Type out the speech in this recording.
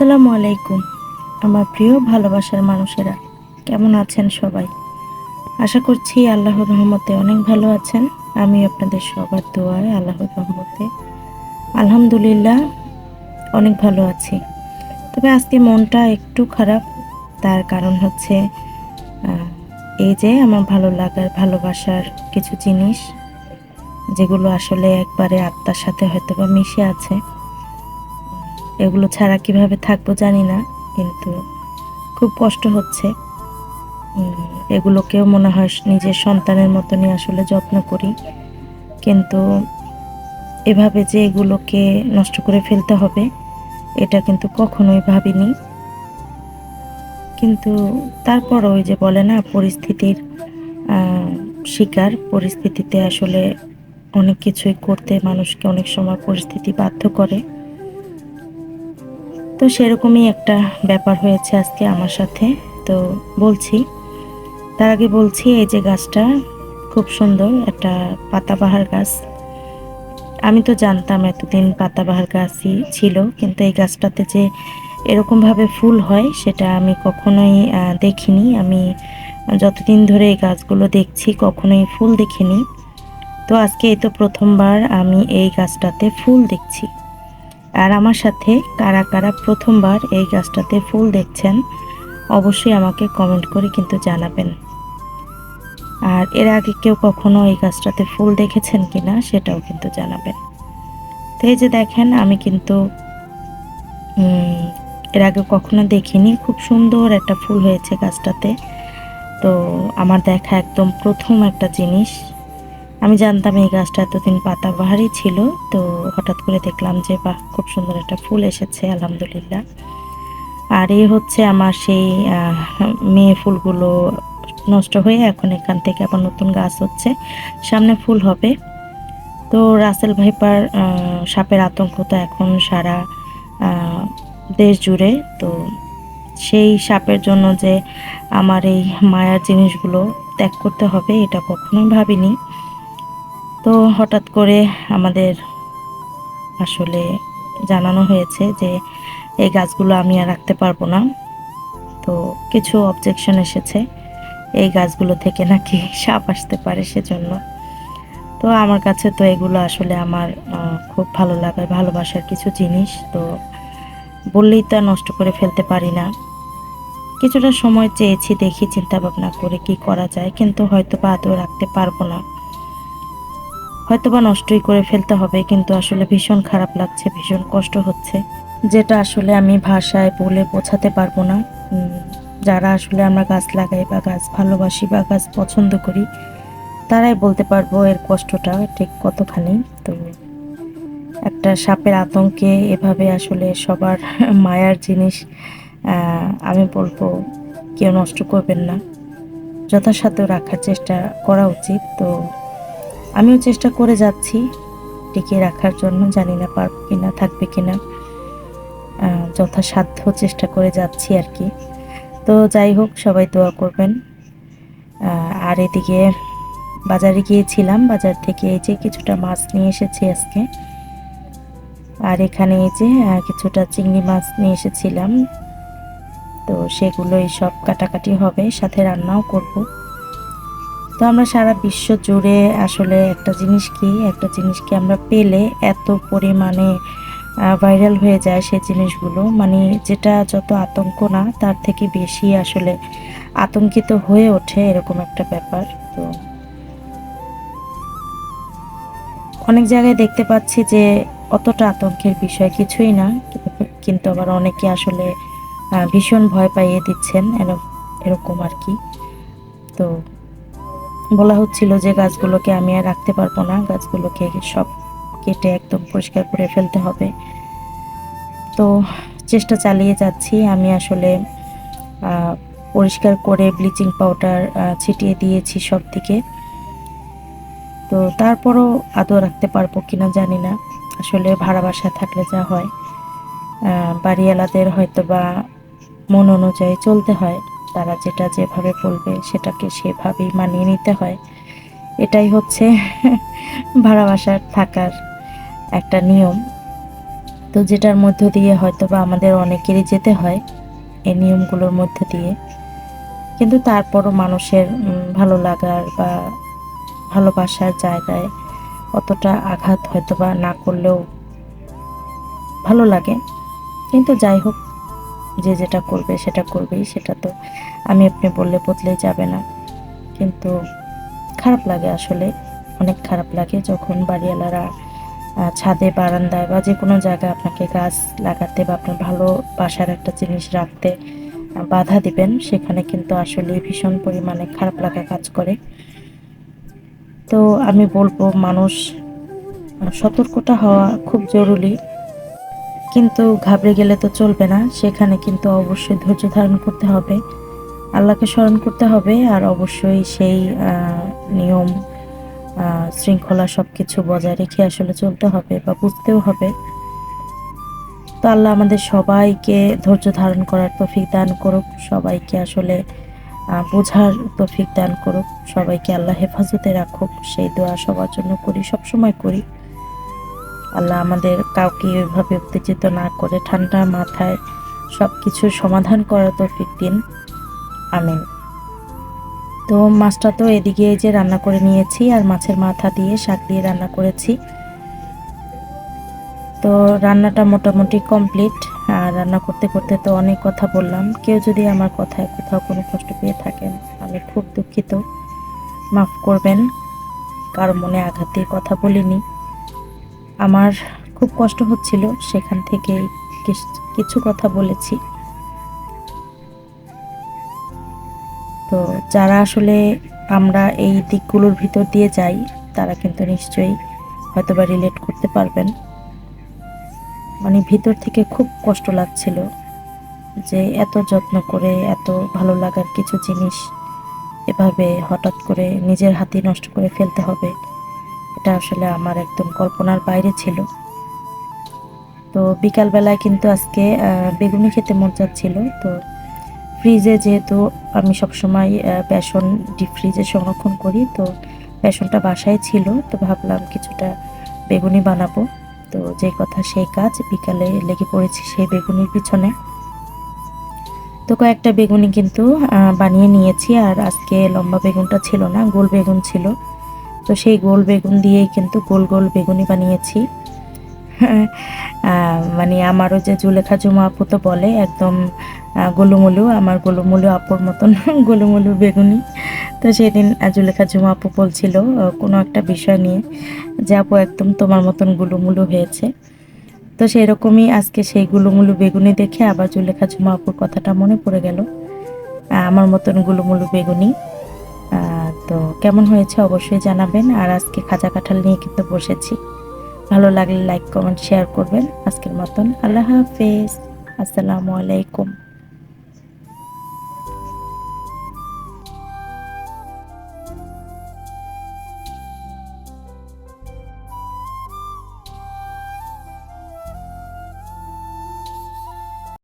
আসসালামু আলাইকুম, আমার প্রিয় ভালোবাসার মানুষেরা। কেমন আছেন সবাই? আশা করছি আল্লাহর রহমতে অনেক ভালো আছেন। আমি আপনাদের সবার দোয়ায় আল্লাহর রহমতে আলহামদুলিল্লাহ অনেক ভালো আছি। তবে আজকে মনটা একটু খারাপ, তার কারণ হচ্ছে এই যে আমার ভালো লাগার, ভালোবাসার কিছু জিনিস, যেগুলো আসলে একবারে আত্মার সাথে হয়তো বা মিশে আছে। এগুলো ছাড়া কীভাবে থাকব জানি না, কিন্তু খুব কষ্ট হচ্ছে। এগুলোকেও মনে হয় নিজের সন্তানের মতনই আসলে যত্ন করি। কিন্তু এভাবে যে এগুলোকে নষ্ট করে ফেলতে হবে, এটা কিন্তু কখনোই ভাবিনি। কিন্তু তারপর ওই যে বলে না, পরিস্থিতির শিকার, পরিস্থিতিতে আসলে অনেক কিছুই করতে মানুষকে অনেক সময় পরিস্থিতি বাধ্য করে। তো সেরকমই একটা ব্যাপার হয়েছে আজকে আমার সাথে। তো বলছি, তার আগে বলছি, এই যে গাছটা খুব সুন্দর, একটা পাতাবাহার গাছ। আমি তো জানতাম এতদিন পাতাবাহার গাছই ছিল, কিন্তু এই গাছটাতে যে এরকমভাবে ফুল হয়, সেটা আমি কখনোই দেখিনি। আমি যতদিন ধরে এই গাছগুলো দেখছি, কখনোই ফুল দেখিনি। তো আজকে এই তো প্রথমবার আমি এই গাছটাতে ফুল দেখছি। আর আমার সাথে কারা কারা প্রথমবার এই গাছটাতে ফুল দেখছেন, অবশ্যই আমাকে কমেন্ট করে কিন্তু জানাবেন। আর এর আগে কেউ কখনো এই গাছটাতে ফুল দেখেছেন কিনা সেটাও কিন্তু জানাবেন। তো এই যে দেখেন, আমি কিন্তু এর আগে কখনো দেখিনি, খুব সুন্দর একটা ফুল হয়েছে গাছটাতে। তো আমার দেখা একদম প্রথম একটা জিনিস। আমি জানতাম এই গাছটা এতদিন পাতাবাহারই ছিল, তো হঠাৎ করে দেখলাম যে, বাহ, খুব সুন্দর একটা ফুল এসেছে, আলহামদুলিল্লাহ। আর এই হচ্ছে আমার সেই মেয়ে ফুলগুলো নষ্ট হয়ে এখন এখান থেকে আবার নতুন গাছ হচ্ছে, সামনে ফুল হবে। তো রাসেল ভাইপার সাপের আতঙ্ক তো এখন সারা দেশ জুড়ে, তো সেই সাপের জন্য যে আমার এই মায়ার জিনিসগুলো ত্যাগ করতে হবে, এটা কখনোই ভাবিনি। তো হঠাৎ করে আমাদের আসলে জানানো হয়েছে যে এই গাছগুলো আমি আর রাখতে পারব না। তো কিছু অবজেকশন এসেছে। এই গাছগুলো থেকে নাকি সাপ আসতে পারে সেজন্য। তো আমার কাছে তো এগুলো আসলে আমার খুব ভালো লাগার, ভালোবাসার কিছু জিনিস। তো বললেই তো নষ্ট করে ফেলতে পারি না। কিছুটা সময় চেয়েছি, দেখি চিন্তা ভাবনা করে কি করা যায়। কিন্তু হয়তো বা আদৌ রাখতে পারব না। হয়তো বা নষ্টই করে ফেলতে হবে, কিন্তু আসলে ভীষণ খারাপ লাগছে, ভীষণ কষ্ট হচ্ছে। যেটা আসলে আমি ভাষায় বলে বোঝাতে পারব না। যারা আসলে আমরা গাছ লাগাই বা গাছ ভালোবাসি বা গাছ পছন্দ করি, তারাই বলতে পারব এর কষ্টটা ঠিক কতখানি। তো একটা সাপের আতঙ্কে এভাবে আসলে সবার মায়ার জিনিস আমি বলব কেউ নষ্ট করবেন না। যথাসাধ্য রাখার চেষ্টা করা উচিত। তো আমিও চেষ্টা করে যাচ্ছি টিকিয়ে রাখার জন্য। জানি না পারব কিনা থাকবে কিনা। আহ, যথাসাধ্য চেষ্টা করে যাচ্ছি আর কি। তো যাই হোক সবাই দোয়া করবেন। আর এদিকে বাজারে গিয়েছিলাম বাজার থেকে এই যে কিছুটা মাছ নিয়ে এসেছি আজকে। আর এখানে এই যে কিছুটা চিংড়ি মাছ নিয়ে এসেছিলাম। তো সেগুলোই সব কাটাকাটি হবে সাথে রান্নাও করব। তো আমরা সারা বিশ্ব জুড়ে আসলে একটা জিনিস কি? একটা জিনিসকে আমরা পেলে এত পরিমাণে ভাইরাল হয়ে যায় সেই জিনিসগুলো? মানে যেটা যত আতঙ্ক না, তার থেকে বেশি আসলে আতঙ্কিত হয়ে ওঠে এরকম একটা ব্যাপার। তো অনেক জায়গায় দেখতে পাচ্ছি যে অতটা আতঙ্কের বিষয় কিছুই না, কিন্তু আবার অনেকে আসলে ভীষণ ভয় পাইয়ে দিচ্ছেন এর- এরকম আর কি। তো বলা হচ্ছিল যে গাছগুলোকে আমি আর রাখতে পারব না, গাছগুলোকে সব কেটে একদম পরিষ্কার করে ফেলতে হবে। তো চেষ্টা চালিয়ে যাচ্ছি। আমি আসলে পরিষ্কার করে ব্লিচিং পাউডার ছিটিয়ে দিয়েছি সব দিকে তো তারপরও আদৌ রাখতে পারব কিনা জানি না। আসলে ভাড়া বাসা থাকলে যা হয়। বাড়িওয়ালাদের হয়তো বা মন অনুযায়ী চলতে হয়। তারা যেটা যেভাবে বলবে সেটাকে সেভাবেই মানিয়ে নিতে হয়। এটাই হচ্ছে ভাড়া বাসার থাকার একটা নিয়ম। তো যেটার মধ্য দিয়ে হয়তো বা আমাদের অনেকেরই যেতে হয় এই নিয়মগুলোর মধ্য দিয়ে। কিন্তু তারপরও মানুষের ভালো লাগার বা ভালোবাসার জায়গায় অতটা আঘাত হয়তো বা না করলেও ভালো লাগে। কিন্তু যাই হোক যে যেটা করবে, সেটা করবেই, সেটা তো আমি আপনি বললে বদলে যাবে না। কিন্তু খারাপ লাগে আসলে, অনেক খারাপ লাগে যখন বাড়িওয়ালারা ছাদে, বারান্দায় বা যে কোনো জায়গায় আপনাকে গাছ লাগাতে বা আপনার ভালোবাসার একটা জিনিস রাখতে বাধা দিবেন, সেখানে কিন্তু আসলে ভীষণ পরিমাণে খারাপ লাগা কাজ করে। তো আমি বলব, মানুষ সতর্কটা হওয়া খুব জরুরি। কিন্তু ঘাবড়ে গেলে তো চলবে না, সেখানে কিন্তু অবশ্যই ধৈর্য ধারণ করতে হবে। আল্লাহকে স্মরণ করতে হবে আর অবশ্যই সেই নিয়ম শৃঙ্খলা সব কিছু বজায় রেখে আসলে চলতে হবে বা বুঝতেও হবে। তো আল্লাহ আমাদের সবাইকে ধৈর্য ধারণ করার তফিক দান করুক, সবাইকে আসলে বোঝার তফিক দান করুক, সবাইকে আল্লাহ হেফাজতে রাখুক। সেই দোয়া সবার জন্য করি, সবসময় করি। আল্লাহ আমাদের কাউকে ওইভাবে উত্তেজিত না করে ঠান্ডা মাথায় সব কিছুর সমাধান করার তৌফিক দিন। আমিন। তো মাছটা তো এদিকে যে রান্না করে নিয়েছি আর মাছের মাথা দিয়ে শাক দিয়ে রান্না করেছি। তো রান্নাটা মোটামুটি কমপ্লিট। আর রান্না করতে করতে তো অনেক কথা বললাম। কেউ যদি আমার কথায় কোথাও কোনো কষ্ট পেয়ে থাকেন, আমি খুব দুঃখিত। মাফ করবেন, কারও মনে আঘাত দিয়ে কথা বলিনি। আমার খুব কষ্ট হচ্ছিল সেখান থেকে কিছু কথা বলেছি। তো যারা আসলে আমরা এই দিকগুলোর ভিতর দিয়ে যাই, তারা কিন্তু নিশ্চয়ই হয়তোবা রিলেট করতে পারবেন। মানে ভিতর থেকে খুব কষ্ট লাগছিল যে এত যত্ন করে, এত ভালো লাগার কিছু জিনিস এভাবে হঠাৎ করে নিজের হাতে নষ্ট করে ফেলতে হবে। এটা আসলে আমার একদম কল্পনার বাইরে ছিল। তো বিকালবেলায় কিন্তু আজকে বেগুনি খেতে মন চাচ্ছিল। তো ফ্রিজে যেহেতু আমি সবসময় বেসন ডিপ ফ্রিজে সংরক্ষণ করি, তো বেসনটা বাসায় ছিল, তো ভাবলাম কিছুটা বেগুনি বানাবো। তো যে কথা সেই কাজ, বিকালে লেগে পড়েছি সেই বেগুনির পিছনে। তো কয়েকটা বেগুনি কিন্তু বানিয়ে নিয়েছি, আর আজকে লম্বা বেগুনটা ছিল না, গোল বেগুন ছিল। তো সেই গোল বেগুন দিয়েই কিন্তু গোল গোল বেগুনি বানিয়েছি। আহ, মানে আমারও যে জুলেখা জুমা আপু তো বলে একদম গোলুমুলু আমার গোলুমুলু আপুর মতন গোলুমুলু বেগুনি। তো সেদিন জুলেখা জুমা আপু বলছিল কোনো একটা বিষয় নিয়ে যে আপু একদম তোমার মতন গুলুমুলু হয়েছে। তো সেই রকমই আজকে সেই গুলুমুলু বেগুনি দেখে আবার জুলেখা জুমা আপুর কথাটা মনে পড়ে গেল। আমার মতন গুলুমুলু বেগুনি। তো কেমন হয়েছে অবশ্যই জানাবেন। আর আজকে খাজা কাঁঠাল নিয়ে কিন্তু বসেছি। ভালো লাগলে লাইক কমেন্ট শেয়ার করবেন। আজকের মতন আল্লাহ হাফেজ। আসসালামু আলাইকুম।